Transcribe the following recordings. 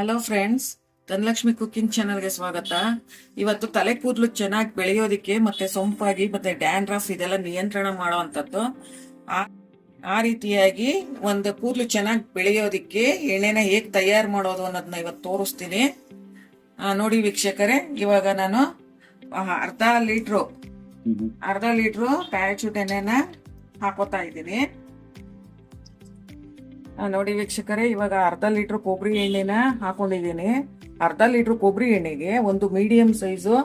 Hello friends Dhanalakshmi cooking ಚಾನಲ್ಗೆ ಸ್ವಾಗತ. ಇವತ್ತು ತಲೆ ಕೂದಲು ಚೆನ್ನಾಗಿ ಬೆಳೆಯೋದಿಕ್ಕೆ ಮತ್ತೆ ಸೊಂಪಾಗಿ ಮತ್ತೆ ಡ್ಯಾಂಡ್ರಫ್ ಇದೆಲ್ಲ ನಿಯಂತ್ರಣ ಮಾಡುವಂಥದ್ದು. ಆ ಆ ರೀತಿಯಾಗಿ ಒಂದು ಕೂದಲು ಚೆನ್ನಾಗಿ ಬೆಳೆಯೋದಿಕ್ಕೆ ಎಣ್ಣೆನ ಹೇಗೆ ತಯಾರು ಮಾಡೋದು ಅನ್ನೋದನ್ನ ಇವತ್ತು ತೋರಿಸ್ತೀನಿ. ನೋಡಿ ವೀಕ್ಷಕರೇ ಇವಾಗ ನಾನು ಅರ್ಧ ಲೀಟ್ರು ಅರ್ಧ ಲೀಟ್ರು ಪ್ಯಾರಾಚೂಟ್ ಎಣ್ಣೆನ ಹಾಕೋತಾ ಇದ್ದೀನಿ. ನೋಡಿ ವೀಕ್ಷಕರೇ, ಇವಾಗ ಅರ್ಧ ಲೀಟರ್ ಕೊಬ್ಬರಿ ಎಣ್ಣೆನ ಹಾಕೊಂಡಿದ್ದೀನಿ. ಅರ್ಧ ಲೀಟರ್ ಕೊಬ್ಬರಿ ಎಣ್ಣೆಗೆ ಒಂದು ಮೀಡಿಯಂ ಸೈಜು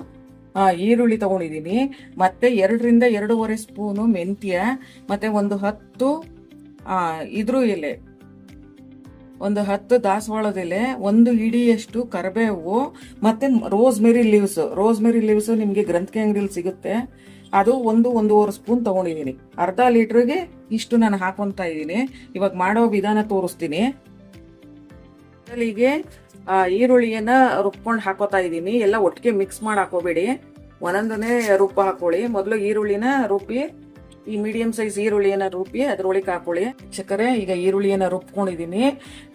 ಈರುಳ್ಳಿ ತಗೊಂಡಿದ್ದೀನಿ. ಮತ್ತೆ ಎರಡರಿಂದ ಎರಡೂವರೆ ಸ್ಪೂನು ಮೆಂತ್ಯ, ಮತ್ತೆ ಒಂದು ಹತ್ತು ಇದ್ರ ಎಲೆ, ಒಂದು ಹತ್ತು ದಾಸವಾಳದ ಎಲೆ, ಒಂದು ಇಡಿಯಷ್ಟು ಕರಿಬೇವು, ಮತ್ತೆ ರೋಸ್ ಮೇರಿ ಲೀವ್ಸ್ ರೋಸ್ ನಿಮಗೆ ಗ್ರಂಥಿ ಅಂಗಡಿಲಿ ಸಿಗುತ್ತೆ. ಅದು ಒಂದು ಒಂದೂವರೆ ಸ್ಪೂನ್ ತಗೊಂಡಿದ್ದೀನಿ ಅರ್ಧ ಲೀಟ್ರಿಗೆ ಇಷ್ಟು ನಾನು ಹಾಕೊಂತ ಇದ್ದೀನಿ. ಇವಾಗ ಮಾಡೋ ವಿಧಾನ ತೋರಿಸ್ತೀನಿ. ಮೊದಲಿಗೆ ಈರುಳ್ಳಿಯನ್ನ ರುಬ್ಕೊಂಡು ಹಾಕೋತಾ ಇದ್ದೀನಿ. ಎಲ್ಲ ಒಟ್ಟಿಗೆ ಮಿಕ್ಸ್ ಮಾಡಿ ಹಾಕೋಬೇಡಿ. ಒಂದೊಂದನೇ ರುಬ್ಬ ಹಾಕೊಳ್ಳಿ. ಮೊದಲು ಈರುಳ್ಳಿನ ರುಬ್ಬಿ, ಈ ಮೀಡಿಯಂ ಸೈಜ್ ಈರುಳ್ಳಿಯನ್ನ ರುಬ್ಬಿ, ಅದ್ರೊಳಗೆ ಹಾಕೊಳ್ಳಿ. ಚಕ್ಕರೆ ಈಗ ಈರುಳ್ಳಿಯನ್ನ ರುಬ್ಕೊಂಡಿದ್ದೀನಿ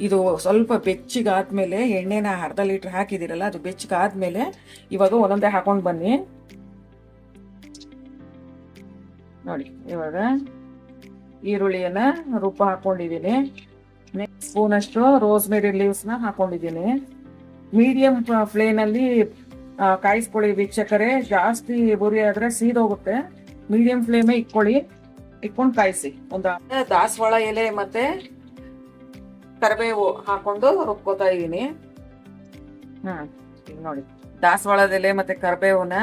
ಇದು ಸ್ವಲ್ಪ ಬೆಚ್ಚಿಗಾದ್ಮೇಲೆ, ಎಣ್ಣೆನ ಅರ್ಧ ಲೀಟರ್ ಹಾಕಿದಿರಲ್ಲ ಅದು ಬೆಚ್ಚಗಾದ್ಮೇಲೆ ಇವಾಗ ಒಂದೊಂದೇ ಹಾಕೊಂಡು ಬನ್ನಿ. ನೋಡಿ, ಇವಾಗ ಈರುಳ್ಳಿಯನ್ನ ರುಬ್ಬ ಹಾಕೊಂಡಿದ್ದೀನಿ. ನೆಕ್ಸ್ಟ್ ಸ್ಪೂನ್ ಅಷ್ಟು ರೋಸ್ಮೆರಿ ಲೀವ್ಸ್ನ ಹಾಕೊಂಡಿದ್ದೀನಿ. ಮೀಡಿಯಂ ಫ್ಲೇಮಲ್ಲಿ ಕಾಯಿಸ್ಕೊಳ್ಳಿ ವೀಕ್ಷಕರೇ. ಜಾಸ್ತಿ ಬುರಿ ಆದ್ರೆ ಸೀದೋಗುತ್ತೆ. ಮೀಡಿಯಂ ಫ್ಲೇಮೇ ಇಟ್ಕೊಳ್ಳಿ ಇಟ್ಕೊಂಡು ಕಾಯಿಸಿ. ಒಂದು ದಾಸವಾಳ ಎಲೆ ಮತ್ತೆ ಕರಿಬೇವು ಹಾಕೊಂಡು ರುಬ್ಕೋತಾ ಇದ್ದೀನಿ ಹ್ಮ್ ನೋಡಿ. ದಾಸವಾಳದ ಎಲೆ ಮತ್ತೆ ಕರಿಬೇವನ್ನ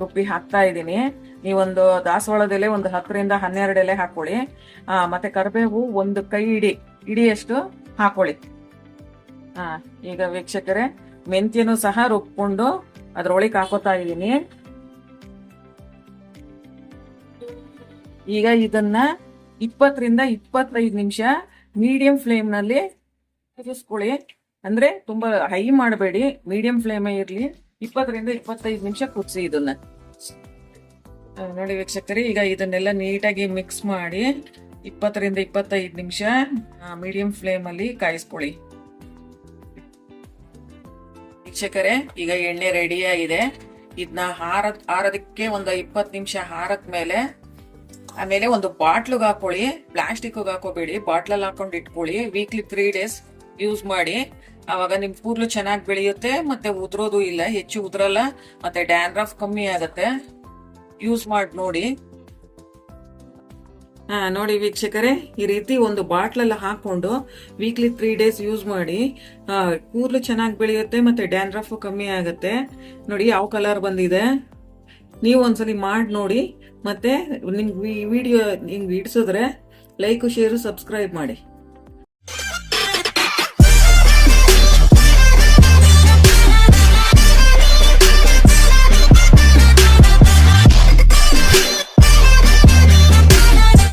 ರುಬ್ಬಿ ಹಾಕ್ತಾ ಇದ್ದೀನಿ. ನೀವೊಂದು ದಾಸವಾಳದ ಎಲೆ ಒಂದು ಹತ್ತರಿಂದ ಹನ್ನೆರಡು ಎಲೆ ಹಾಕೊಳ್ಳಿ ಮತ್ತೆ ಕರಿಬೇವು ಒಂದು ಕೈ ಇಡಿ. ಇಡಿಯಷ್ಟು ಹಾಕೊಳ್ಳಿ. ಹಾ ಈಗ ವೀಕ್ಷಕರೇ, ಮೆಂತ್ಯನು ಸಹ ರುಬ್ಕೊಂಡು ಅದ್ರೊಳಗೆ ಹಾಕೋತಾ ಇದ್ದೀನಿ. ಈಗ ಇದನ್ನ ಇಪ್ಪತ್ತರಿಂದ ಇಪ್ಪತ್ತೈದು ನಿಮಿಷ ಮೀಡಿಯಂ ಫ್ಲೇಮ್ನಲ್ಲಿ ಕುದಿಸ್ಕೊಳ್ಳಿ ಅಂದ್ರೆ ತುಂಬಾ ಹೈ ಮಾಡಬೇಡಿ. ಮೀಡಿಯಂ ಫ್ಲೇಮೇ ಇರ್ಲಿ. ಇಪ್ಪತ್ತರಿಂದ ಇಪ್ಪತ್ತೈದು ನಿಮಿಷ ಕುದಿಸಿ ಇದನ್ನ. ನೋಡಿ ವೀಕ್ಷಕರಿ, ಈಗ ಇದನ್ನೆಲ್ಲ ನೀಟಾಗಿ ಮಿಕ್ಸ್ ಮಾಡಿ ಇಪ್ಪತ್ತರಿಂದ ಇಪ್ಪತ್ತೈದು ನಿಮಿಷ ಮೀಡಿಯಂ ಫ್ಲೇಮ್ ಅಲ್ಲಿ ಕಾಯಿಸ್ಕೊಳ್ಳಿ. ವೀಕ್ಷಕರೇ, ಈಗ ಎಣ್ಣೆ ರೆಡಿ ಆಗಿದೆ. ಇದನ್ನ ಹಾರ, ಹಾರೋದಕ್ಕೆ ಒಂದು ಇಪ್ಪತ್ತು ನಿಮಿಷ ಹಾರದ ಮೇಲೆ, ಆಮೇಲೆ ಒಂದು ಬಾಟ್ಲಿಗೆ ಹಾಕೊಳ್ಳಿ. ಪ್ಲಾಸ್ಟಿಕ್ ಹಾಕೋಬೇಡಿ. ಬಾಟ್ಲಲ್ಲಿ ಹಾಕೊಂಡು ಇಟ್ಕೊಳ್ಳಿ. ವೀಕ್ಲಿ ತ್ರೀ ಡೇಸ್ ಯೂಸ್ ಮಾಡಿ. ಅವಾಗ ನಿಮ್ ಕೂದಲು ಚೆನ್ನಾಗಿ ಬೆಳೆಯುತ್ತೆ, ಮತ್ತೆ ಉದ್ರೋದು ಇಲ್ಲ, ಹೆಚ್ಚು ಉದ್ರಲ್ಲ, ಮತ್ತೆ ಡ್ಯಾಂಡ್ರಫ್ ಕಮ್ಮಿ ಆಗತ್ತೆ. ಯೂಸ್ ಮಾಡಿ ನೋಡಿ. ಹಾ, ನೋಡಿ ವೀಕ್ಷಕರೇ, ಈ ರೀತಿ ಒಂದು ಬಾಟ್ಲಲ್ಲಿ ಹಾಕೊಂಡು ವೀಕ್ಲಿ ತ್ರೀ ಡೇಸ್ ಯೂಸ್ ಮಾಡಿ ಕೂದಲು ಚೆನ್ನಾಗಿ ಬೆಳೆಯುತ್ತೆ, ಮತ್ತೆ ಡ್ಯಾನ್ಡ್ರಫ್ ಕಮ್ಮಿ ಆಗುತ್ತೆ. ನೋಡಿ ಯಾವ ಕಲರ್ ಬಂದಿದೆ. ನೀವು ಒಂದ್ಸಲಿ ಮಾಡಿ ನೋಡಿ, ಮತ್ತೆ ನಿಮ್ಗೆ ಈ ವಿಡಿಯೋ ನಿಮ್ಗೆ ಇಡ್ಸಿದ್ರೆ ಲೈಕ್ ಶೇರು ಸಬ್ಸ್ಕ್ರೈಬ್ ಮಾಡಿ.